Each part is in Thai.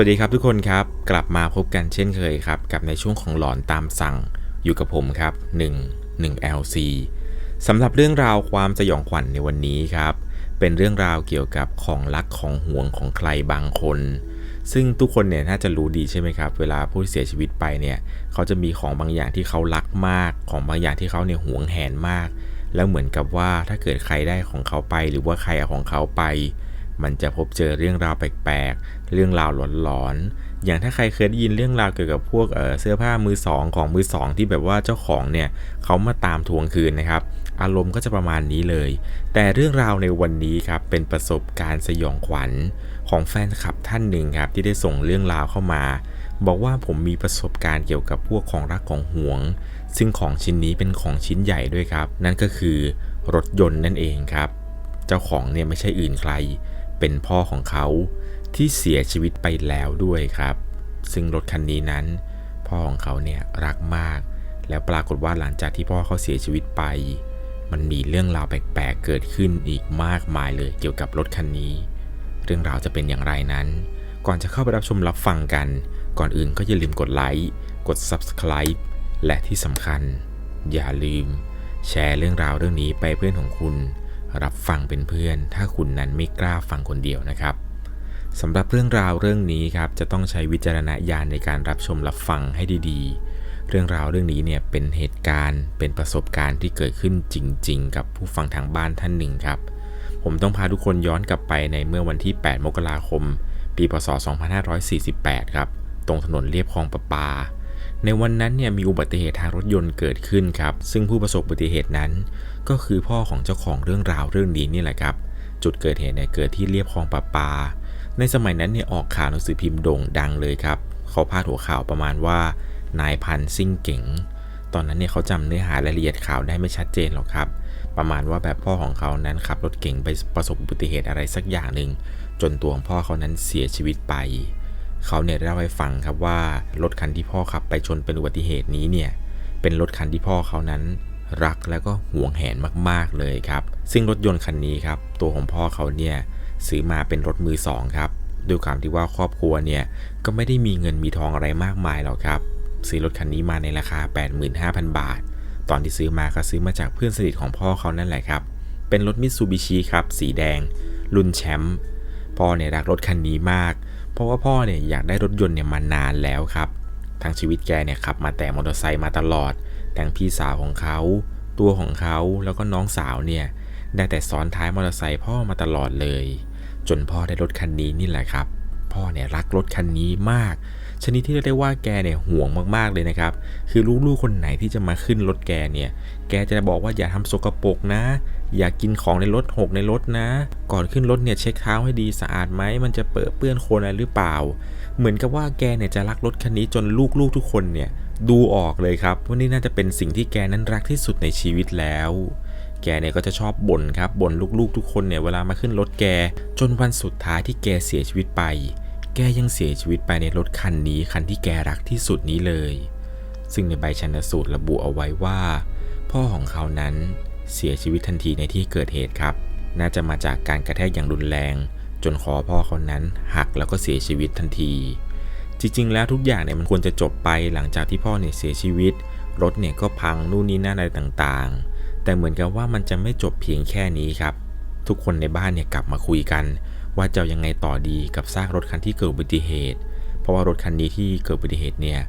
สวัสดีครับทุกคนครับ กลับมาพบกันเช่นเคยครับ กับในช่วงของหลอนตามสั่งอยู่กับผมครับ 1 1 LC สำหรับเรื่องราวความสยองขวัญในวันนี้ครับ เป็นเรื่องราวเกี่ยวกับของรักของห่วงของใครบางคน ซึ่งทุกคนเนี่ยน่าจะรู้ดีใช่ไหมครับ เวลาผู้เสียชีวิตไปเนี่ย เขาจะมีของบางอย่างที่เขารักมาก ของบางอย่างที่เขาเนี่ยห่วงแหนมาก แล้วเหมือนกับว่าถ้าเกิดใครได้ของเขาไป หรือว่าใครเอาของเขาไป มันจะพบเจอเรื่องราวแปลกๆ เรื่องราวหลอนๆ อย่างถ้าใครเคยได้ยินเรื่องราวเกี่ยวกับพวกเเสื้อผ้ามือสองของมือสองที่แบบว่าเจ้าของเนี่ยเขามาตามทวงคืนนะครับ อารมณ์ก็จะประมาณนี้เลย แต่เรื่องราวในวันนี้ครับเป็นประสบการณ์สยองขวัญของแฟนคลับท่านหนึ่งครับที่ได้ส่งเรื่องราวเข้ามา บอกว่าผมมีประสบการณ์เกี่ยวกับพวกของรักของห่วง ซึ่งของชิ้นนี้เป็นของชิ้นใหญ่ด้วยครับ นั่นก็คือรถยนต์นั่นเองครับ เจ้าของเนี่ยไม่ใช่อื่นใคร เป็นพ่อของเขาที่เสียชีวิตไปแล้วด้วยครับ ซึ่งรถคันนี้นั้น พ่อของเขาเนี่ยรักมาก แล้วปรากฏว่าหลังจากที่พ่อเขาเสียชีวิตไป มันมีเรื่องราวแปลกๆเกิดขึ้นอีกมากมายเลยเกี่ยวกับรถคันนี้ เรื่องราวจะเป็นอย่างไรนั้น ก่อนจะเข้าไปรับชมรับฟังกัน ก่อนอื่นก็อย่าลืมกดไลค์กด Subscribe และที่สำคัญ อย่าลืม แชร์เรื่องราวเรื่องนี้ไปเพื่อนของคุณ รับฟังเป็นเพื่อน ถ้าคุณนั้นไม่กล้าฟังคนเดียวนะครับสำหรับเรื่องราวเรื่องนี้ครับจะต้องใช้วิจารณญาณในการรับชมรับฟังให้ดีๆ เรื่องราวเรื่องนี้เนี่ยเป็นเหตุการณ์เป็นประสบการณ์ที่เกิดขึ้นจริง ๆ กับผู้ฟังทางบ้านท่านหนึ่งครับ ผมต้องพาทุกคนย้อนกลับไปในเมื่อวันที่ 8 มกราคม ปีพศ 2548 ครับ ตรงถนนเลียบคลองประปา ในวันนั้นเนี่ยมีอุบัติเหตุทางรถยนต์เกิดขึ้นครับ ซึ่งผู้ประสบอุบัติเหตุนั้น ก็คือพ่อของเจ้าของเรื่องราวเรื่องนี้นี่แหละครับ จุดเกิดเหตุเนี่ยเกิดที่เรียบคลองประปา ในสมัยนั้นเนี่ยออกข่าวหนังสือพิมพ์โด่งดังเลยครับ เขาพาดหัวข่าวประมาณว่านายพันซิ่งเก๋ง ตอนนั้นเนี่ยเขาจำเนื้อหารายละเอียดข่าวได้ไม่ชัดเจนหรอกครับ ประมาณว่าแบบพ่อของเขานั้นขับรถเก๋งไปประสบอุบัติเหตุอะไรสักอย่างหนึ่งจนตัวของพ่อเขานั้นเสียชีวิตไป เขาเนี่ยเล่าให้ฟังครับว่ารถคันที่พ่อขับไปชนเป็นอุบัติเหตุนี้เนี่ยเป็นรถคันที่พ่อเขานั้น รักแล้วก็หวงแหนมากๆเลยครับ ซึ่งรถยนต์คันนี้ครับ ตัวของพ่อเขาเนี่ยซื้อมาเป็นรถมือสองครับด้วยความที่ว่าครอบครัวเนี่ยก็ไม่ได้มีเงินมีทองอะไรมากมายหรอกครับซื้อรถคันนี้มาในราคา 85,000 บาท ตอนที่ซื้อมาก็ซื้อมาจากเพื่อนสนิทของพ่อเขานั่นแหละครับ เป็นรถมิตซูบิชิครับ สีแดง รุ่นแชมป์พ่อเนี่ยรักรถคันนี้มาก เพราะว่าพ่อเนี่ยอยากได้รถยนต์เนี่ยมานานแล้วครับ ทั้งชีวิตแกเนี่ยขับมาแต่มอเตอร์ไซค์มาตลอด แต่งพี่สาวของเขา ตัวของเขาแล้วก็น้องสาวเนี่ย ได้แต่ซ้อนท้ายมอเตอร์ไซค์พ่อมาตลอดเลย จนพ่อได้รถคันนี้นี่แหละครับ พ่อเนี่ยรักรถคันนี้มาก ชนิดที่เรียกได้ว่าแกเนี่ยห่วงมากๆเลยนะครับ คือลูกๆคนไหนที่จะมาขึ้นรถแกเนี่ย แกจะบอกว่าอย่าทำสกปรกนะ อย่ากินของในรถหกในรถนะ ก่อนขึ้นรถเนี่ยเช็คเท้าให้ดีสะอาดไหมมันจะเปิดเปื้อนโคลนอะไรหรือเปล่า เหมือนกับว่าแกเนี่ยจะรักรถคันนี้จนลูกๆทุกคนเนี่ย ดูออกเลยครับว่านี่น่าจะเป็นสิ่งที่แกนั้นรักที่สุดในชีวิตแล้ว แกเนี่ยก็จะชอบบ่นครับบ่นลูกๆ ทุกคนเนี่ยเวลามาขึ้นรถแก จนวันสุดท้ายที่แกเสียชีวิตไป แกยังเสียชีวิตไปในรถคันนี้คันที่แกรักที่สุดนี้เลย ซึ่งในใบชันสูตรระบุเอาไว้ว่า พ่อของเขานั้นเสียชีวิตทันทีในที่เกิดเหตุครับ น่าจะมาจากการกระแทกอย่างรุนแรง จนคอพ่อเขานั้นหักแล้วก็เสียชีวิตทันที จริงๆ แล้วทุกอย่างเนี่ยมันควรจะจบไปหลังจากที่พ่อเนี่ยเสียชีวิต รถเนี่ยก็พังนู่นนี่นั่นอะไรต่างๆ แต่เหมือนกับว่ามันจะไม่จบเพียงแค่นี้ครับ ทุกคนในบ้านเนี่ยกลับมาคุยกัน ว่าจะยังไงต่อดีกับซากรถคันที่เกิดอุบัติเหตุ เพราะว่ารถคันนี้ที่เกิดอุบัติเหตุเนี่ย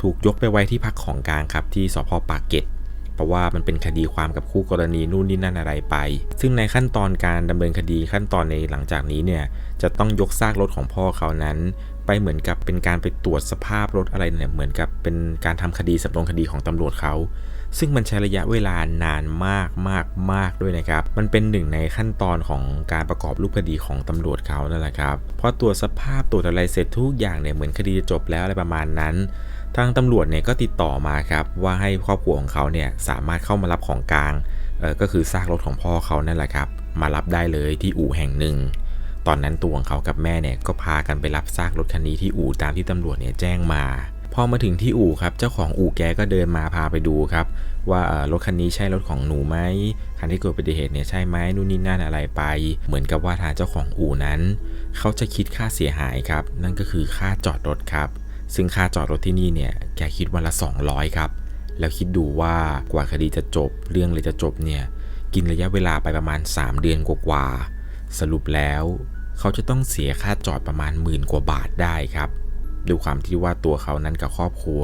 ถูกยกไปไว้ที่พักของกลางครับที่สพปากเกร็ดเพราะว่ามันเป็นคดีความกับคู่กรณีนู่นนี่นั่นอะไรไป ซึ่งในขั้นตอนการดำเนินคดีขั้นตอนในหลังจากนี้เนี่ยจะต้องยกซากรถของพ่อเขานั้น ไปเหมือนกับเป็นการไปตรวจสภาพรถอะไรเนี่ยเหมือนกับเป็นการทำคดีสำนวนคดีของตำรวจเขา ซึ่งมันใช้ระยะเวลานานมากมากมากด้วยนะครับ มันเป็นหนึ่งในขั้นตอนของการประกอบรูปคดีของตำรวจเขานั่นแหละครับพอตรวจสภาพตรวจอะไรเสร็จทุกอย่างเนี่ยเหมือนคดีจะจบแล้วอะไรประมาณนั้น ทางตำรวจเนี่ยก็ติดต่อมาครับว่าให้ครอบครัวของเขาเนี่ยสามารถเข้ามารับของกลางเออก็คือซากรถของพ่อเขานั่นแหละครับมารับได้เลยที่อู่แห่งหนึ่ง อนนั้นตัวของเขากับแม่เนี่ยก็พากันไปรับซากรถคันนี้ที่อู่ตามที่ตำรวจเนี่ยแจ้งมาพอมาถึงที่อู่ครับเจ้าของอู่แกก็เดินมาพาไปดูครับ ว่ารถคันนี้ใช่รถของหนูไหมคันที่เกิดอุบัติเหตุเนี่ยใช่ไหมนู่นนี่นั่นอะไรไป เหมือนกับว่าทางเจ้าของอู่นั้น เขาจะคิดค่าเสียหายครับ นั่นก็คือค่าจอดรถครับ ซึ่งค่าจอดรถที่นี่เนี่ยแกคิดวันละ 200 ครับ แล้วคิดดูว่ากว่าคดีจะจบ เรื่องเลยจะจบเนี่ยกินระยะเวลาไปประมาณ 3 เดือนกว่าๆสรุปแล้ว เขาจะต้องเสียค่าจอดประมาณหมื่นกว่าบาทได้ครับด้วยความที่ว่าตัวเขานั้นกับครอบครัว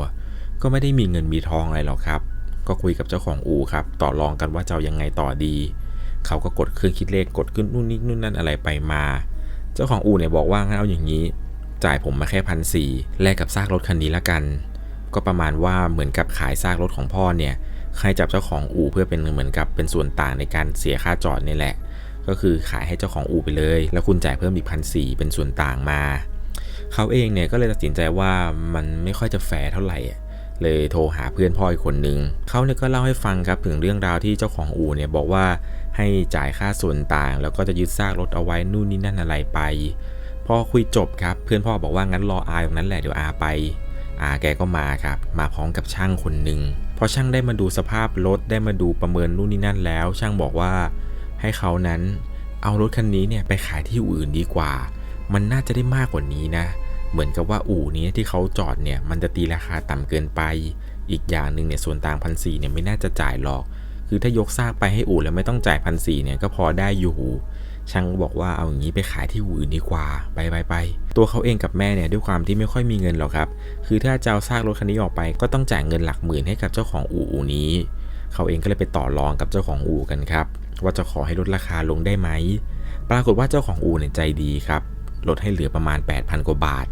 ก็ไม่ได้มีเงินมีทองอะไรหรอกครับ ก็คุยกับเจ้าของอู่ครับ ต่อรองกันว่าจะายังไงต่อดี เขาก็กดเครื่องคิดเลขกดขึ้นนู่นนี่นู่นนั่นอะไรไปมา เจ้าของอู่เนี่ยบอกว่างั้นเอาอย่างนี้ จ่ายผมมาแค่พันสี่แลกกับซากรถคันนี้ละกัน ก็ประมาณว่าเหมือนกับขายซากรถของพ่อเนี่ยให้จับเจ้าของอู่เพื่อเป็นเหมือนกับเป็นส่วนต่างในการเสียค่าจอดนี่แหละ ก็คือขายให้เจ้าของอู่ไปเลย แล้วคุณจ่ายเพิ่มอีกพันสี่เป็นส่วนต่างมา เขาเองเนี่ยก็เลยตัดสินใจว่ามันไม่ค่อยจะแฟร์เท่าไหร่เลยโทรหาเพื่อนพ่ออีกคนนึงเขาเนี่ยก็เล่าให้ฟังครับถึงเรื่องราวที่เจ้าของอู่เนี่ยบอกว่าให้จ่ายค่าส่วนต่าง แล้วก็จะยึดซากรถเอาไว้นู่นนี่นั่นอะไรไป พอคุยจบครับ เพื่อนพ่อบอกว่างั้นรออาตรงนั้นแหละเดี๋ยวอาไปอาแกก็มาครับ มาพร้อมกับช่างคนหนึ่งพอช่างได้มาดูสภาพรถได้มาดูประเมินนู่นนี่นั่นแล้ว ช่างบอกว่า ให้เขานั้นเอารถคันนี้เนี่ยไปขายที่อู่อื่นดีกว่า มันน่าจะได้มากกว่านี้นะ เหมือนกับว่าอู่นี้ที่เขาจอดเนี่ยมันจะตีราคาต่ำเกินไป อีกอย่างหนึ่งเนี่ยส่วนต่างพันสี่เนี่ยไม่น่าจะจ่ายหรอก คือถ้ายกซากไปให้อู่แล้วไม่ต้องจ่ายพันสี่เนี่ยก็พอได้อยู่ช่างบอกว่าเอาอย่างนี้ไปขายที่อู่อื่นดีกว่าไปไปไปตัวเขาเองกับแม่เนี่ยด้วยความที่ไม่ค่อยมีเงินหรอกครับ คือถ้าจะเอาซากรถคันนี้ออกไปก็ต้องจ่ายเงินหลักหมื่นให้กับเจ้าของอู่อู่นี้ เขาเองก็เลยไปต่อรองกับเจ้าของอู่กันครับ ว่าจะขอให้ลดราคาลงได้ไหม ปรากฏว่าเจ้าของอู่เนี่ยใจดีครับ ลดให้เหลือประมาณ 8,000 กว่าบาท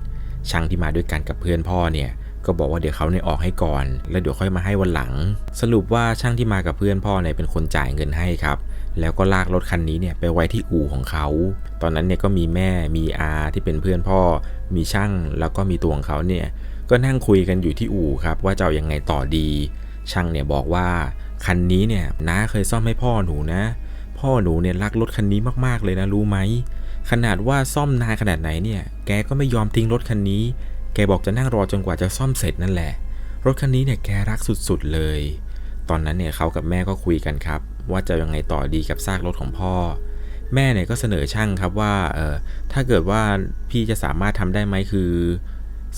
ช่างที่มาด้วยกันกับเพื่อนพ่อเนี่ยก็บอกว่าเดี๋ยวเขาเนี่ยออกให้ก่อน แล้วเดี๋ยวค่อยมาให้วันหลัง สรุปว่าช่างที่มากับเพื่อนพ่อเนี่ยเป็นคนจ่ายเงินให้ครับ แล้วก็ลากรถคันนี้เนี่ยไปไว้ที่อู่ของเขา ตอนนั้นเนี่ยก็มีแม่ มีอาที่เป็นเพื่อนพ่อ มีช่าง แล้วก็มีตัวของเขาเนี่ย ก็นั่งคุยกันอยู่ที่อู่ครับ ว่าจะเอายังไงต่อดี ช่างเนี่ยบอกว่าคันนี้เนี่ยน้าเคยซ่อมให้พ่อหนูนะ พ่อหนูเนี่ยรักรถคันนี้มากๆเลยนะรู้ไหมขนาดว่าซ่อมนานขนาดไหนเนี่ย แกก็ไม่ยอมทิ้งรถคันนี้ แกบอกจะนั่งรอจนกว่าจะซ่อมเสร็จนั่นแหละ รถคันนี้เนี่ยแกรักสุดๆเลย ตอนนั้นเนี่ยเขากับแม่ก็คุยกันครับ ว่าจะยังไงต่อดีกับซากรถของพ่อ แม่เนี่ยก็เสนอช่างครับว่าเออถ้าเกิดว่าพี่จะสามารถทำได้ไหมคือ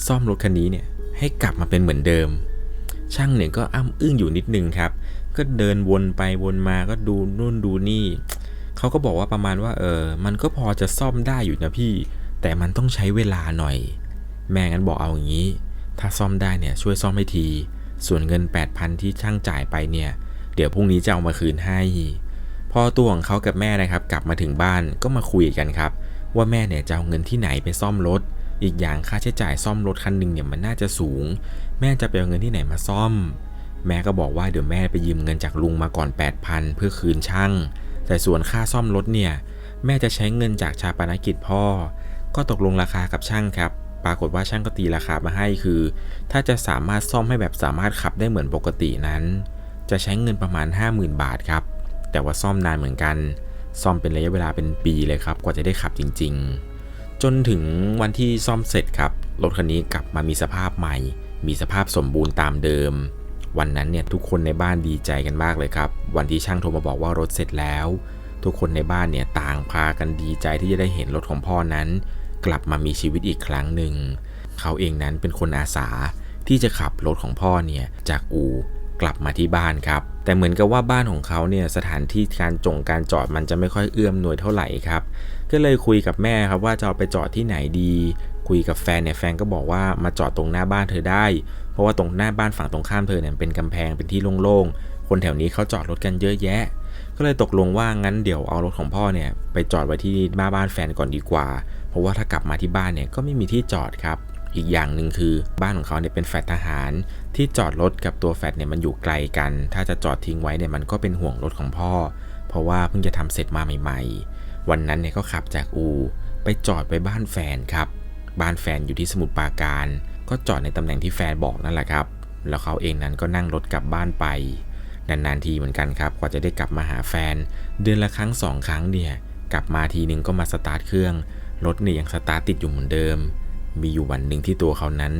ซ่อมรถคันนี้เนี่ยให้กลับมาเป็นเหมือนเดิม ช่างเนี่ยก็อ้ำอึ้งอยู่นิดนึงครับ ก็เดินวนไปวนมาก็ดูนู่นดูนี่ เขาก็บอกว่าประมาณว่าเออ มันก็พอจะซ่อมได้อยู่นะพี่ แต่มันต้องใช้เวลาหน่อย แม่งั้นบอกเอาอย่างนี้ ถ้าซ่อมได้เนี่ยช่วยซ่อมให้ที ส่วนเงิน 8,000 ที่ช่างจ่ายไปเนี่ย เดี๋ยวพรุ่งนี้จะเอามาคืนให้ พอตัวของเขากับแม่นะครับ กลับมาถึงบ้านก็มาคุยกันครับ ว่าแม่เนี่ยจะเอาเงินที่ไหนไปซ่อมรถ อีกอย่างค่าใช้จ่ายซ่อมรถคันหนึ่งเนี่ยมันน่าจะสูง แม่จะไปเอาเงินที่ไหนมาซ่อม แม่ก็บอกว่าเดี๋ยวแม่ไปยืมเงินจากลุงมาก่อน 8,000 เพื่อคืนช่าง แต่ส่วนค่าซ่อมรถเนี่ยแม่จะใช้เงินจากชาปนกิจพ่อ ก็ตกลงราคากับช่างครับ ปรากฏว่าช่างก็ตีราคามาให้คือ ถ้าจะสามารถซ่อมให้แบบสามารถขับได้เหมือนปกตินั้น จะใช้เงินประมาณ 50,000 บาทครับ แต่ว่าซ่อมนานเหมือนกัน ซ่อมเป็นระยะเวลาเป็นปีเลยครับ กว่าจะได้ขับจริง ๆ จนถึงวันที่ซ่อมเสร็จครับ รถคันนี้กลับมามีสภาพใหม่ มีสภาพสมบูรณ์ตามเดิม วันนั้นเนี่ยทุกคนในบ้านดีใจกันมากเลยครับ วันที่ช่างโทรมาบอกว่ารถเสร็จแล้ว ทุกคนในบ้านเนี่ยต่างพากันดีใจที่จะได้เห็นรถของพ่อนั้น กลับมามีชีวิตอีกครั้งหนึ่ง เขาเองนั้นเป็นคนอาสาที่จะขับรถของพ่อเนี่ยจากอู่ กลับมาที่บ้านครับ แต่เหมือนกับว่าบ้านของเขาเนี่ยสถานที่การจงการจอดมันจะไม่ค่อยเอื้อมหน่วยเท่าไหร่ครับ ก็เลยคุยกับแม่ครับว่าจะเอาไปจอดที่ไหนดี คุยกับแฟนเนี่ยแฟนก็บอกว่ามาจอดตรงหน้าบ้านเธอได้ เพราะว่าตรงหน้าบ้านฝั่งตรงข้ามเธอเนี่ยเป็นกำแพงเป็นที่โล่งๆ คนแถวนี้เขาจอดรถกันเยอะแยะ ก็เลยตกลงว่างั้นเดี๋ยวเอารถของพ่อเนี่ยไปจอดไว้ที่หน้าบ้านแฟนก่อนดีกว่า เพราะว่าถ้ากลับมาที่บ้านเนี่ยก็ไม่มีที่จอดครับ อีกอย่างหนึ่งคือบ้านของเขาเนี่ยเป็นแฟลตทหาร ที่จอดรถกับตัวแฟลตเนี่ยมันอยู่ไกลกัน ถ้าจะจอดทิ้งไว้เนี่ยมันก็เป็นห่วงรถของพ่อ เพราะว่าเพิ่งจะทำเสร็จมาใหม่ ๆ วันนั้นเนี่ยก็ขับจากอู ไปจอดไปบ้านแฟนครับ บ้านแฟนอยู่ที่สมุทรปราการ ก็จอดในตำแหน่งที่แฟนบอกนั่นแหละครับ แล้วเขาเองนั้นก็นั่งรถกลับบ้านไปนานๆทีเหมือนกันครับกว่าจะได้กลับมาหาแฟน เดือนละครั้งสองครั้งเนี่ยกลับมาทีนึงก็มาสตาร์ทเครื่องรถเนี่ยยังสตาร์ทติดอยู่เหมือนเดิม มีอยู่วันหนึ่งที่ตัวเขานั้น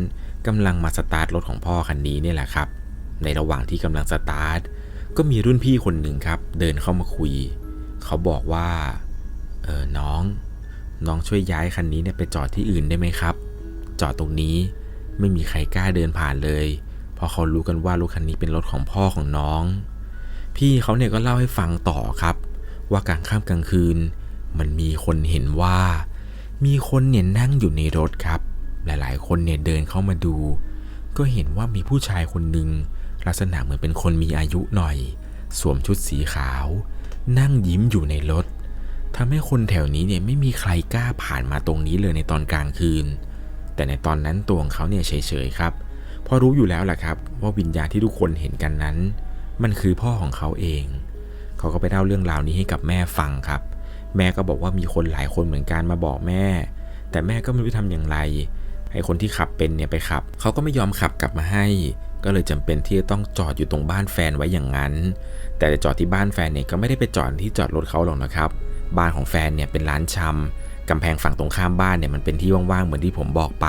กำลังมาสตาร์ทรถของพ่อคันนี้เนี่ยแหละครับ ในระหว่างที่กำลังสตาร์ทก็มีรุ่นพี่คนหนึ่งครับ เดินเข้ามาคุย เขาบอกว่าเออน้อง น้องช่วยย้ายคันนี้เนี่ยไปจอดที่อื่นได้ไหมครับ จอดตรงนี้ไม่มีใครกล้าเดินผ่านเลย เพราะเขารู้กันว่ารถคันนี้เป็นรถของพ่อของน้อง พี่เขาเนี่ยก็เล่าให้ฟังต่อครับ ว่ากลางค่ำกลางคืน มันมีคนเห็นว่า มีคนเนี่ยนั่งอยู่ในรถครับ หลายๆ คนเนี่ยเดินเข้ามาดู ก็เห็นว่ามีผู้ชายคนหนึ่งลักษณะเหมือนเป็นคนมีอายุหน่อย สวมชุดสีขาว นั่งยิ้มอยู่ในรถทำให้คนแถวนี้เนี่ยไม่มีใครกล้าผ่านมาตรงนี้เลยในตอนกลางคืน แต่ในตอนนั้นตัวของเขาเนี่ยเฉยๆครับเพราะรู้อยู่แล้วแหละครับว่าวิญญาณที่ทุกคนเห็นกันนั้น มันคือพ่อของเขาเอง เขาก็ไปเล่าเรื่องราวนี้ให้กับแม่ฟังครับ แม่ก็บอกว่ามีคนหลายคนเหมือนกันมาบอกแม่ แต่แม่ก็ไม่รู้ทำอย่างไรให้คนที่ขับเป็นเนี่ยไปขับเขาก็ไม่ยอมขับกลับมาให้ ก็เลยจำเป็นที่จะต้องจอดอยู่ตรงบ้านแฟนไว้อย่างนั้น แต่จะจอดที่บ้านแฟนเนี่ยก็ไม่ได้ไปจอดที่จอดรถเขาหรอกนะครับ บ้านของแฟนเนี่ยเป็นร้านชำกำแพงฝั่งตรงข้ามบ้านเนี่ยมันเป็นที่ว่างๆเหมือนที่ผมบอกไป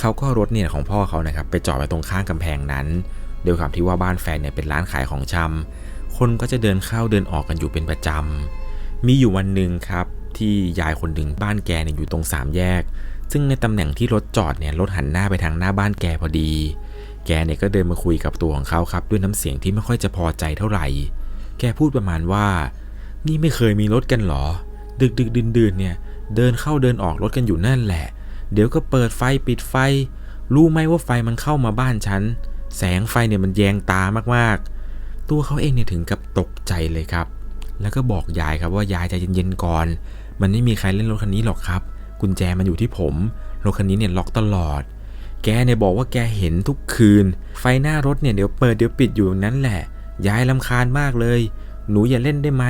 เขาก็รถเนี่ยของพ่อเขานะครับไปจอดไว้ตรงข้างกำแพงนั้นโดยความที่ว่าบ้านแฟนเนี่ยเป็นร้านขายของชำคนก็จะเดินเข้าเดินออกกันอยู่เป็นประจำ มีอยู่วันหนึ่งครับที่ยายคนหนึ่งบ้านแกเนี่ยอยู่ตรงสามแยก ซึ่งในตำแหน่งที่รถจอดเนี่ยรถหันหน้าไปทางหน้าบ้านแกพอดี แกเนี่ยก็เดินมาคุยกับตัวของเขาครับ ด้วยน้ำเสียงที่ไม่ค่อยจะพอใจเท่าไหร่ แกพูดประมาณว่า นี่ไม่เคยมีรถกันหรอ ดึกดึกดื่นดื่นเนี่ยเดินเข้าเดินออกรถกันอยู่นั่นแหละ เดี๋ยวก็เปิดไฟปิดไฟ รู้ไหมว่าไฟมันเข้ามาบ้านฉัน แสงไฟเนี่ยมันแยงตามากๆ ตัวเขาเองเนี่ยถึงกับตกใจเลยครับ แล้วก็บอกยายครับว่ายายใจเย็นๆก่อน มันไม่มีใครเล่นรถคันนี้หรอกครับ กุญแจมันอยู่ที่ผม รถคันนี้เนี่ยล็อกตลอด แกเนี่ยบอกว่าแกเห็นทุกคืน ไฟหน้ารถเนี่ยเดี๋ยวเปิดเดี๋ยวปิดอยู่นั้นแหละ ยายลำคาญมากเลย หนูอย่าเล่นได้ไหม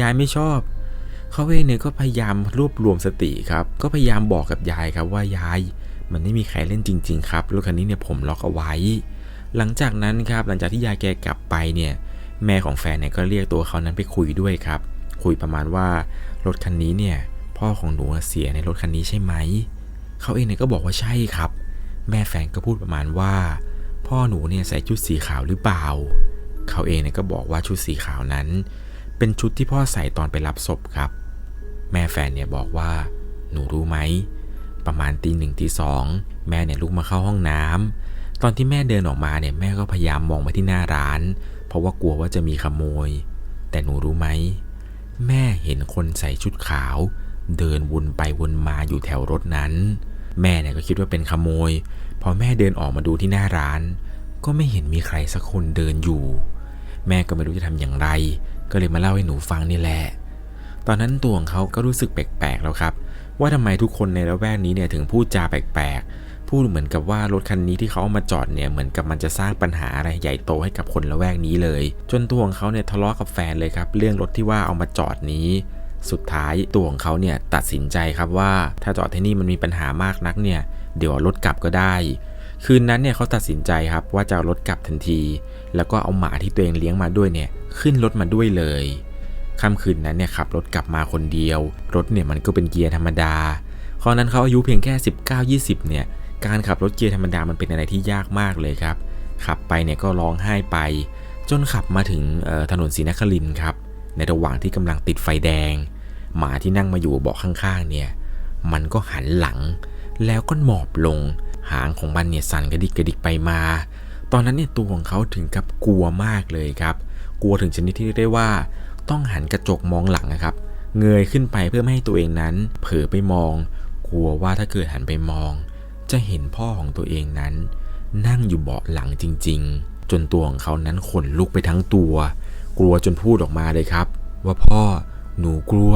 ยายไม่ชอบเขาเองเนี่ยก็พยายามรวบรวมสติครับ ก็พยายามบอกกับยายครับว่ายาย มันไม่มีใครเล่นจริง ๆ ครับ รถคันนี้เนี่ยผมล็อกเอาไว้ หลังจากนั้นครับหลังจากที่ยายแกกลับไปเนี่ย แม่ของแฟนเนี่ยก็เรียกตัวเขานั้นไปคุยด้วยครับ คุยประมาณว่ารถคันนี้เนี่ยพ่อของหนูเสียในรถคันนี้ใช่ไหม เขาเองเนี่ยก็บอกว่าใช่ครับ แม่แฟนก็พูดประมาณว่า พ่อหนูเนี่ยใส่ชุดสีขาวหรือเปล่า เขาเองเนี่ยก็บอกว่าชุดสีขาวนั้น เป็นชุดที่พ่อใส่ตอนไปรับศพครับ แม่แฟนเนี่ยบอกว่า หนูรู้ไหมประมาณตีหนึ่งตีสองแม่เนี่ยลุกมาเข้าห้องน้ำตอนที่แม่เดินออกมาเนี่ยแม่ก็พยายามมองไปที่หน้าร้าน เพราะว่ากลัวว่าจะมีขโมย แต่หนูรู้ไหม แม่เห็นคนใส่ชุดขาว เดินวนไปวนมาอยู่แถวรถนั้น แม่เนี่ยก็คิดว่าเป็นขโมย พอแม่เดินออกมาดูที่หน้าร้าน ก็ไม่เห็นมีใครสักคนเดินอยู่ แม่ก็ไม่รู้จะทำอย่างไร ก็เลยมาเล่าให้หนูฟังนี่แหละ ตอนนั้นตัวของเขาก็รู้สึกแปลกๆแล้วครับ ว่าทำไมทุกคนในละแวกนี้เนี่ยถึงพูดจาแปลกๆ พูดเหมือนกับว่ารถคันนี้ที่เขาเอามาจอดเนี่ยเหมือนกับมันจะสร้างปัญหาอะไรใหญ่โตให้กับคนละแวกนี้เลย จนตัวของเขาเนี่ยทะเลาะกับแฟนเลยครับ เรื่องรถที่ว่าเอามาจอดนี้ สุดท้ายตัวของเขาเนี่ยตัดสินใจครับว่า ถ้าจอดที่นี่มันมีปัญหามากนักเนี่ยเดี๋ยวรถกลับก็ได้ คืนนั้นเนี่ยเขาตัดสินใจครับว่าจะเอารถกลับทันที แล้วก็เอาหมาที่ตัวเองเลี้ยงมาด้วยเนี่ยขึ้นรถมาด้วยเลยค่ำคืนนั้นเนี่ยขับรถกลับมาคนเดียว รถเนี่ยมันก็เป็นเกียร์ธรรมดาตอนนั้นเขาอายุเพียงแค่ 19-20 เนี่ย การขับรถเกียร์ธรรมดามันเป็นอะไรที่ยากมากเลยครับ ขับไปเนี่ยก็ร้องไห้ไป จนขับมาถึงถนนศรีนครินครับ ในระหว่างที่กำลังติดไฟแดง หมาที่นั่งมาอยู่เบาะข้างๆเนี่ย มันก็หันหลัง แล้วก็หมอบลง หางของมันเนี่ยสั่นกระดิกกระดิกไปมา ตอนนั้นเนี่ยตัวของเขาถึงกับกลัวมากเลยครับ กลัวถึงชนิดที่เรียกได้ว่า ต้องหันกระจกมองหลังนะครับ เงยขึ้นไปเพื่อไม่ให้ตัวเองนั้น เผลอไปมอง กลัวว่าถ้าเกิดหันไปมอง จะเห็นพ่อของตัวเองนั้น นั่งอยู่เบาะหลังจริง ๆ จนตัวของเขานั้นขนลุกไปทั้งตัว กลัวจนพูดออกมาเลยครับ ว่าพ่อหนูกลัว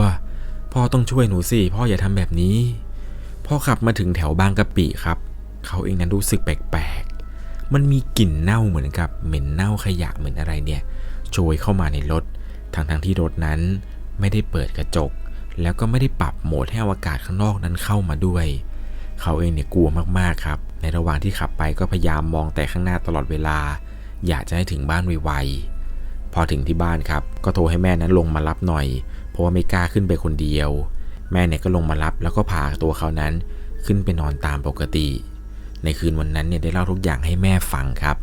พ่อต้องช่วยหนูสิพ่ออย่าทำแบบนี้ พ่อขับมาถึงแถวบางกะปิครับ เขาเองนั้นรู้สึกแปลกๆ มันมีกลิ่นเน่าเหมือนกับเหม็นเน่าขยะเหมือนอะไรเนี่ยโชยเข้ามาในรถทางทงๆที่รถนั้นไม่ได้เปิดกระจก แล้วก็ไม่ได้ปรับโหมดให้อากาศข้างนอกนั้นเข้ามาด้วย เขาเองเนี่ยกลัวมากๆครับ ในระหว่างที่ขับไปก็พยายามมองแต่ข้างหน้าตลอดเวลา อยากจะให้ถึงบ้านไวๆ พอถึงที่บ้านครับ ก็โทรให้แม่นั้นลงมารับหน่อย เพราะว่าไม่กล้าขึ้นไปคนเดียว แม่เนี่ยก็ลงมารับแล้วก็พาตัวเขานั้นขึ้นไปนอนตามปกติ ในคืนวันนั้นเนี่ยได้เล่าทุกอย่างให้แม่ฟังครับ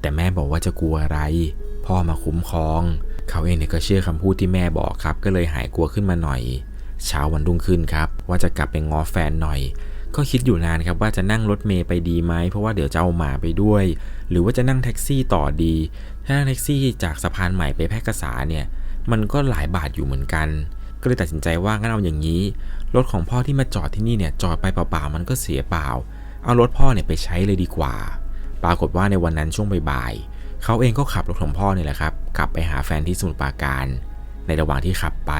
แต่แม่บอกว่าจะกลัวอะไร พ่อมาคุ้มครอง เขาเองเนี่ยก็เชื่อคำพูดที่แม่บอกครับ ก็เลยหายกลัวขึ้นมาหน่อย เช้าวันรุ่งขึ้นครับ ว่าจะกลับไปง้อแฟนหน่อย ก็คิดอยู่นานครับว่าจะนั่งรถเมย์ไปดีไหมเพราะว่าเดี๋ยวจะเอาหมาไปด้วย หรือว่าจะนั่งแท็กซี่ต่อดี ถ้านั่งแท็กซี่จากสะพานใหม่ไปแพร่กษาเนี่ย มันก็หลายบาทอยู่เหมือนกัน ก็เลยตัดสินใจว่างั้นเอาอย่างนี้ รถของพ่อที่มาจอดที่นี่เนี่ยจอดไปเปล่าๆมันก็เสียเปล่า เอารถพ่อเนี่ยไปใช้เลยดีกว่า ปรากฏว่าในวันนั้นช่วงบ่ายๆเขาเองก็ขับรถของพ่อเนี่ยแหละครับกลับไปหาแฟนที่สมุทรปราการ ในระหว่างที่ขับไป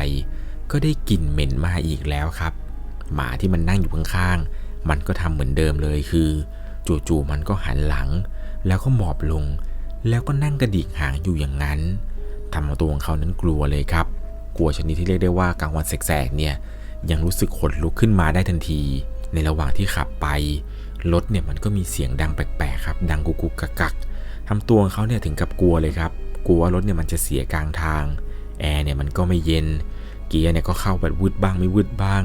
ก็ได้กลิ่นเหม็นมาอีกแล้วครับหมาที่มันนั่งอยู่ข้างๆ มันก็ทำเหมือนเดิมเลยคือ จู่ๆมันก็หันหลัง แล้วก็หมอบลง แล้วก็นั่งกระดิกหางอยู่อย่างนั้นทำเอาตัวของเขานั้นกลัวเลยครับ กลัวชนิดที่เรียกได้ว่ากลางวันแสกๆเนี่ยยังรู้สึกขนลุกขึ้นมาได้ทันที ในระหว่างที่ขับไปรถเนี่ยมันก็มีเสียงดังแปลกๆครับ ดังกุกกุกกักกักทำตัวของเขาเนี่ยถึงกับกลัวเลยครับ กลัวว่ารถเนี่ยมันจะเสียกลางทาง แอร์เนี่ยมันก็ไม่เย็น เกียร์เนี่ยก็เข้าแบบวืดบ้างไม่วืดบ้าง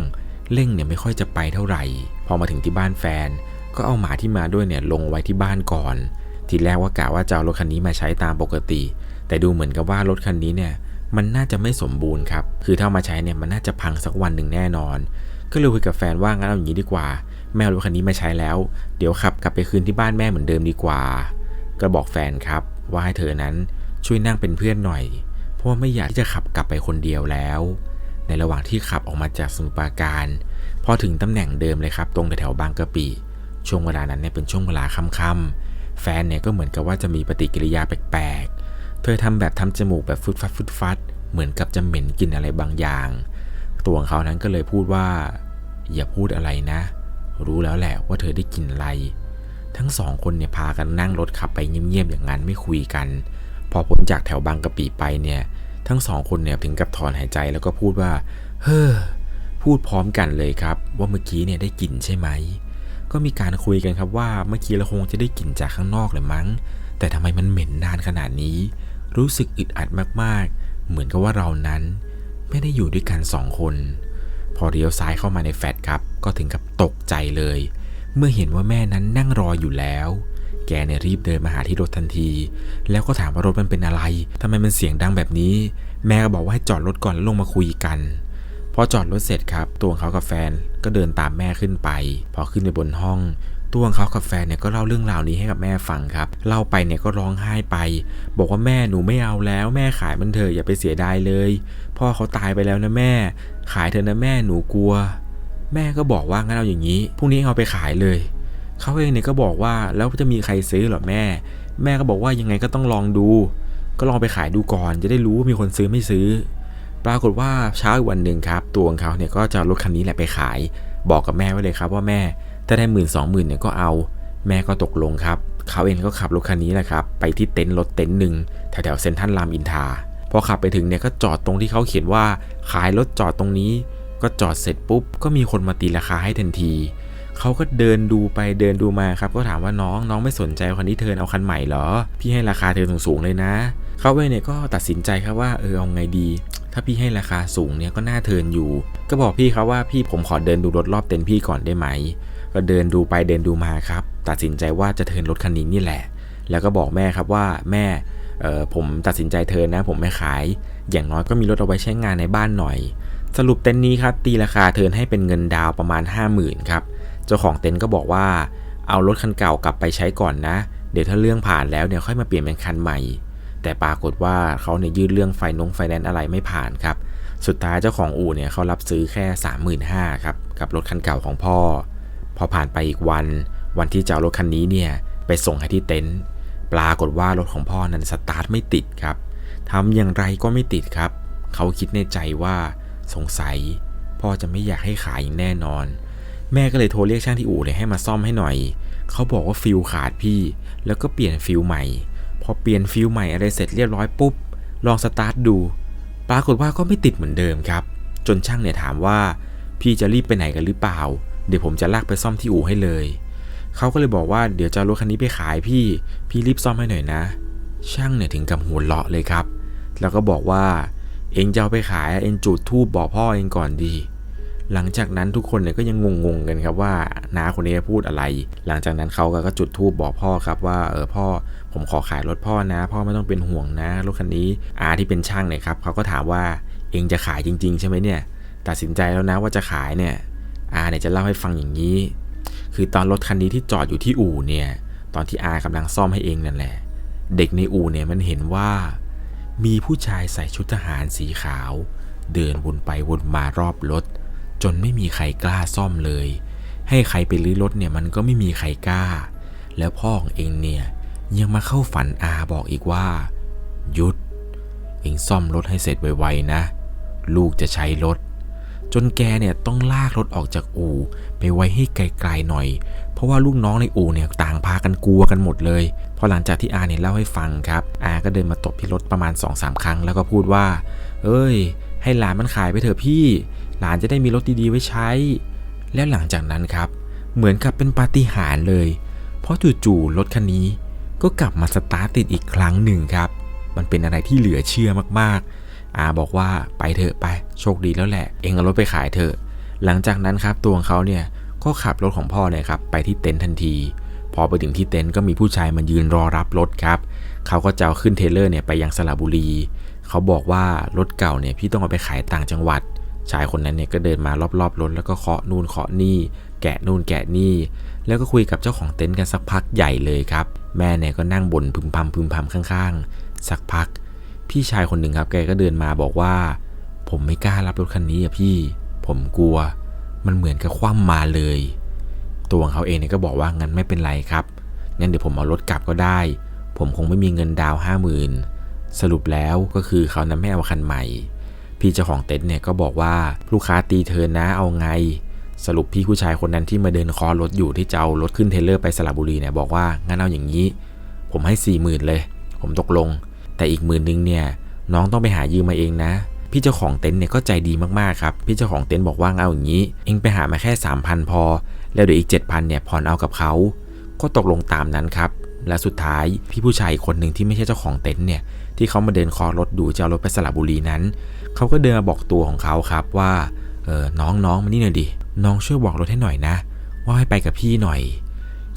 เร่งเนี่ยไม่ค่อยจะไปเท่าไหร่ พอมาถึงที่บ้านแฟน ก็เอาหมาที่มาด้วยเนี่ยลงไว้ที่บ้านก่อน ทีแรกว่ากะว่าจะเอารถคันนี้มาใช้ตามปกติ แต่ดูเหมือนกับว่ารถคันนี้เนี่ยมันน่าจะไม่สมบูรณ์ครับ คือถ้ามาใช้เนี่ยมันน่าจะพังสักวันหนึ่งแน่นอน ก็เลยคุยกับแฟนว่างั้นเอาอย่างนี้ดีกว่า แม่รถคันนี้มาใช้แล้ว เดี๋ยวขับกลับไปคืนที่บ้านแม่เหมือนเดิมดีกว่า ก็บอกแฟนครับว่าให้เธอนั้นช่วยนั่งเป็นเพื่อนหน่อย เพราะว่าไม่อยากที่จะขับกลับไปคนเดียวแล้ว ในระหว่างที่ขับออกมาจากสมุทรปราการ พอถึงตำแหน่งเดิมเลยครับ ตรงแถวบางกะปิ ช่วงเวลานั้นเนี่ยเป็นช่วงเวลาค่ำๆ แฟนเนี่ยก็เหมือนกับว่าจะมีปฏิกิริยาแปลกๆ เธอทำแบบทำจมูกแบบฟุดฟัดฟุดฟัด เหมือนกับจะเหม็นกลินอะไรบางอย่าง ตัวของเขานั้นก็เลยพูดว่า อย่าพูดอะไรนะ รู้แล้วแหละว่าเธอได้กลินอะไร ทั้งสองคนเนี่ยพากันนั่งรถขับไปเงียบๆอย่างนั้นไม่คุยกัน พอพ้นจากแถวบางกะปิไปเนี่ย ทั้งสองคนเนี่ยถึงกับถอนหายใจแล้วก็พูดว่า เฮ้อ พูดพร้อมกันเลยครับ ว่าเมื่อกี้เนี่ยได้กลิ่นใช่ไหม ก็มีการคุยกันครับว่าเมื่อกี้เราคงจะได้กลิ่นจากข้างนอกเลยมั้ง แต่ทำไมมันเหม็นนานขนาดนี้ รู้สึกอึดอัดมากๆ เหมือนกับว่าเรานั้น ไม่ได้อยู่ด้วยกันสองคน พอเลี้ยวซ้ายเข้ามาในแฟลตครับ ก็ถึงกับตกใจเลย เมื่อเห็นว่าแม่นั้นนั่งรออยู่แล้ว แกเนี่ยรีบเดินมาหาที่รถทันที แล้วก็ถามว่ารถมันเป็นอะไรทำไมมันเสียงดังแบบนี้ แม่ก็บอกว่าให้จอดรถก่อนแล้วลงมาคุยกันพอจอดรถเสร็จครับ ตัวของเขากับแฟนก็เดินตามแม่ขึ้นไป พอขึ้นไปบนห้อง ตัวของเขากับแฟนเนี่ยก็เล่าเรื่องราวนี้ให้กับแม่ฟังครับ เล่าไปเนี่ยก็ร้องไห้ไป บอกว่าแม่หนูไม่เอาแล้ว แม่ขายมันเถอะอย่าไปเสียดายเลย พ่อเขาตายไปแล้วนะแม่ ขายเถอะนะแม่หนูกลัว แม่ก็บอกว่างั้นเอาอย่างนี้พรุ่งนี้เอาไปขายเลย เขาเองเนี่ยก็บอกว่าแล้วจะมีใครซื้อหรอแม่ แม่ก็บอกว่ายังไงก็ต้องลองดู ก็ลองไปขายดูก่อน จะได้รู้ว่ามีคนซื้อไม่ซื้อ ปรากฏว่าเช้าอีกวันหนึ่งครับ ตัวของเขาเนี่ยก็จะรถคันนี้แหละไปขาย บอกกับแม่ไว้เลยครับว่าแม่ถ้าได้หมื่นสองหมื่นเนี่ยก็เอา แม่ก็ตกลงครับเขาเองก็ขับรถคันนี้แหละครับไปที่เต็นท์รถเต็นท์หนึ่งแถวๆเซ็นทรัลรามอินทราพอขับไปถึงเนี่ยก็จอดตรงที่เขาเขียนว่าขายรถจอดตรงนี้ ก็จอดเสร็จปุ๊บก็มีคนมาตีราคาให้ทันที เขาก็เดินดูไปเดินดูมาครับ ก็ถามว่าน้องน้องไม่สนใจคันที่เธอเอาคันใหม่เหรอ พี่ให้ราคาเธอสูงๆเลยนะ เขาเองเนี่ยก็ตัดสินใจครับว่าเออเอาไงดี ถ้าพี่ให้ราคาสูงเนี่ยก็น่าเทินอยู่ ก็บอกพี่ครับว่าพี่ผมขอเดินดูรถรอบเต็นท์พี่ก่อนได้ไหม ก็เดินดูไปเดินดูมาครับ ตัดสินใจว่าจะเทินรถคันนี้นี่แหละ แล้วก็บอกแม่ครับว่าแม่เออผมตัดสินใจเทินนะ ผมไม่ขาย อย่างน้อยก็มีรถเอาไว้ใช้งานในบ้านหน่อย สรุปเต็นท์นี้ครับตีราคาเทินให้เป็นเงินดาวประมาณ 50,000ครับ เจ้าของเต็นท์ก็บอกว่า เอารถคันเก่ากลับไปใช้ก่อนนะ เดี๋ยวถ้าเรื่องผ่านแล้วเนี่ยค่อยมาเปลี่ยนเป็นคันใหม่ แต่ปรากฏว่าเขาเนี่ยยื่นเรื่องไฟนงไฟแนนซ์อะไรไม่ผ่านครับ สุดท้ายเจ้าของอู่เนี่ยเขารับซื้อแค่ 35,000ครับกับรถคันเก่าของพ่อ พอผ่านไปอีกวัน วันที่จะเอารถคันนี้เนี่ยไปส่งให้ที่เต็นท์ปรากฏว่ารถของพ่อนั้นสตาร์ทไม่ติดครับทำอย่างไรก็ไม่ติดครับ เขาคิดในใจว่าสงสัย พ่อจะไม่อยากให้ขายอย่างแน่นอน แม่ก็เลยโทรเรียกช่างที่อู่เลยให้มาซ่อมให้หน่อย เขาบอกว่าฟิลขาดพี่ แล้วก็เปลี่ยนฟิลใหม่ พอเปลี่ยนฟิลใหม่อะไรเสร็จเรียบร้อยปุ๊บ ลองสตาร์ทดู ปรากฏว่าก็ไม่ติดเหมือนเดิมครับ จนช่างเนี่ยถามว่า พี่จะรีบไปไหนกันหรือเปล่า เดี๋ยวผมจะลากไปซ่อมที่อู่ให้เลย เขาก็เลยบอกว่าเดี๋ยวจะรถคันนี้ไปขายพี่ พี่รีบซ่อมให้หน่อยนะ ช่างเนี่ยถึงกับหัวเราะเลยครับ แล้วก็บอกว่า เองจะเอาไปขายเองจุดทูบบอกพ่อเองก่อนดี หลังจากนั้นทุกคนเนี่ยก็ยังงงๆกันครับว่าน้าคนนี้พูดอะไร หลังจากนั้นเขาก็จุดธูปบอกพ่อครับว่าเออพ่อผมขอขายรถพ่อนะ พ่อไม่ต้องเป็นห่วงนะรถคันนี้อาที่เป็นช่างเนี่ยครับเขาก็ถามว่าเองจะขายจริง ๆ ใช่ไหมเนี่ย ตัดสินใจแล้วนะว่าจะขายเนี่ยอาเนี่ยจะเล่าให้ฟังอย่างนี้ คือตอนรถคันนี้ที่จอดอยู่ที่อู่เนี่ย ตอนที่อากำลังซ่อมให้เองนั่นแหละ เด็กในอู่เนี่ยมันเห็นว่า มีผู้ชายใส่ชุดทหารสีขาว เดินวนไปวนมารอบรถ จนไม่มีใครกล้าซ่อมเลย ให้ใครไปรื้อรถเนี่ยมันก็ไม่มีใครกล้า แล้วพ่อของเองเนี่ยยังมาเข้าฝันอาบอกอีกว่า ยุด เองซ่อมรถให้เสร็จไวๆนะ ลูกจะใช้รถ จนแกเนี่ยต้องลากรถออกจากอู่ ไปไว้ให้ไกลๆหน่อย เพราะว่าลูกน้องในอู่เนี่ยต่างพากันกลัวกันหมดเลย พอหลังจากที่อาเนี่ยเล่าให้ฟังครับ อาก็เดินมาตบที่รถประมาณ2อสาครั้ง แล้วก็พูดว่า เอ้ย ให้หลานมันขายไปเถอะพี่ หลานจะได้มีรถดีๆไว้ใช้ แล้วหลังจากนั้นครับ เหมือนกับเป็นปาฏิหาริย์เลย เพราะจู่ๆรถคันนี้ก็กลับมาสตาร์ทติดอีกครั้งหนึ่งครับ มันเป็นอะไรที่เหลือเชื่อมากๆ อาบอกว่าไปเถอะไปโชคดีแล้วแหละ เองเอารถไปขายเถอะ หลังจากนั้นครับตัวของเขาเนี่ยก็ขับรถของพ่อเนี่ยครับไปที่เต็นท์ทันที พอไปถึงที่เต็นท์ก็มีผู้ชายมายืนรอรับรถครับ เขาก็จะเอาขึ้นเทเลอร์เนี่ยไปยังสระบุรี เขาบอกว่ารถเก่าเนี่ยพี่ต้องเอาไปขายต่างจังหวัด ชายคนนั้นเนี่ยก็เดินมารอบๆรถแล้วก็เคาะนู่นเคาะนี่ แกะนู่นแกะนี่ แล้วก็คุยกับเจ้าของเต็นท์กันสักพักใหญ่เลยครับ แม่เนี่ยก็นั่งบ่นพึมพำพึมพำข้างๆ สักพัก พี่ชายคนหนึ่งครับ แกก็เดินมาบอกว่า ผมไม่กล้ารับรถคันนี้อะพี่ ผมกลัว มันเหมือนกับคว่ำมาเลย ตัวของเขาเองเนี่ยก็บอกว่างั้นไม่เป็นไรครับงั้นเดี๋ยวผมเอารถกลับก็ได้ ผมคงไม่มีเงินดาวห้าหมื่นสรุปแล้วก็คือเขานั้นไม่เอาคันใหม่ พี่เจ้าของเต็นท์เนี่ยก็บอกว่าลูกค้าตีเธอนะเอาไง สรุปพี่ผู้ชายคนนั้นที่มาเดินคอรถอยู่ที่จะเอารถขึ้นเทเลอร์ไปสระบุรีเนี่ยบอกว่างั้นเอาอย่างนี้ ผมให้สี่หมื่นเลย ผมตกลง แต่อีกหมื่นนึงเนี่ยน้องต้องไปหายืมมาเองนะ พี่เจ้าของเต็นท์เนี่ยก็ใจดีมากๆครับ พี่เจ้าของเต็นท์บอกว่าเอาอย่างนี้ เองไปหามาแค่ 3,000 พอ แล้วเดี๋ยวอีก 7,000เนี่ยผ่อนเอากับเขา ก็ตกลงตามนั้นครับ และสุดท้ายพี่ผู้ชายอีกคนหนึ่งที่ไม่ใช่เจ้าของเต็นท์เนี่ยที่เขามาเดินคอรถดูจะเอารถไปสระบุรีนั้น เขาก็เดินมาบอกตัวของเขาครับว่าเออน้องน้องมานี่หน่อยดิน้องช่วยบอกรถให้หน่อยนะ ว่าให้ไปกับพี่หน่อย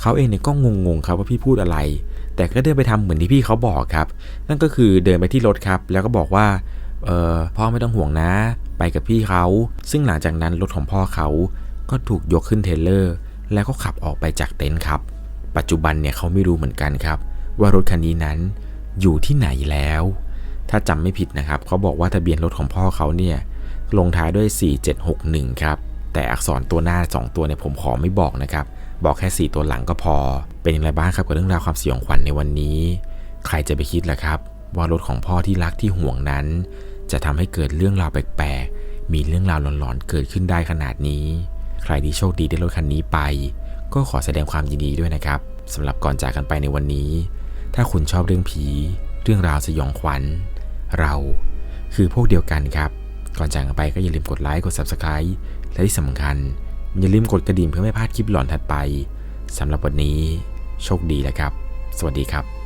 เขาเองเนี่ยก็งงๆครับว่าพี่พูดอะไร แต่ก็เดินไปทำเหมือนที่พี่เขาบอกครับ นั่นก็คือเดินไปที่รถครับ แล้วก็บอกว่าเออพ่อไม่ต้องห่วงนะ ไปกับพี่เขา ซึ่งหลังจากนั้นรถของพ่อเขาก็ถูกยกขึ้นเทรลเลอร์ แล้วก็ขับออกไปจากเต็นท์ครับ ปัจจุบันเนี่ยเขาไม่รู้เหมือนกันครับ ว่ารถคันนี้นั้นอยู่ที่ไหนแล้ว ถ้าจำไม่ผิดนะครับเขาบอกว่าทะเบียนรถของพ่อเขาเนี่ยลงท้ายด้วย 4761 ครับ แต่อักษรตัวหน้า 2 ตัวเนี่ยผมขอไม่บอกนะครับ บอกแค่ 4 ตัวหลังก็พอ เป็นอย่างไรบ้างครับกับเรื่องราวความสยองขวัญในวันนี้ ใครจะไปคิดล่ะครับ ว่ารถของพ่อที่รักที่ห่วงนั้น จะทำให้เกิดเรื่องราวแปลกๆ มีเรื่องราวหลอนๆ เกิดขึ้นได้ขนาดนี้ ใครที่โชคดีได้รถคันนี้ไป ก็ขอแสดงความยินดีด้วยนะครับสำหรับก่อนจากกันไปในวันนี้ ถ้าคุณชอบเรื่องผี เรื่องราวสยองขวัญ เราคือพวกเดียวกันครับ ก่อนจากกันไปก็อย่าลืมกดไลค์ กด Subscribe และที่สำคัญ อย่าลืมกดกระดิ่งเพื่อไม่พลาดคลิปหลอนถัดไปสำหรับวันนี้ โชคดีแล้วครับ สวัสดีครับ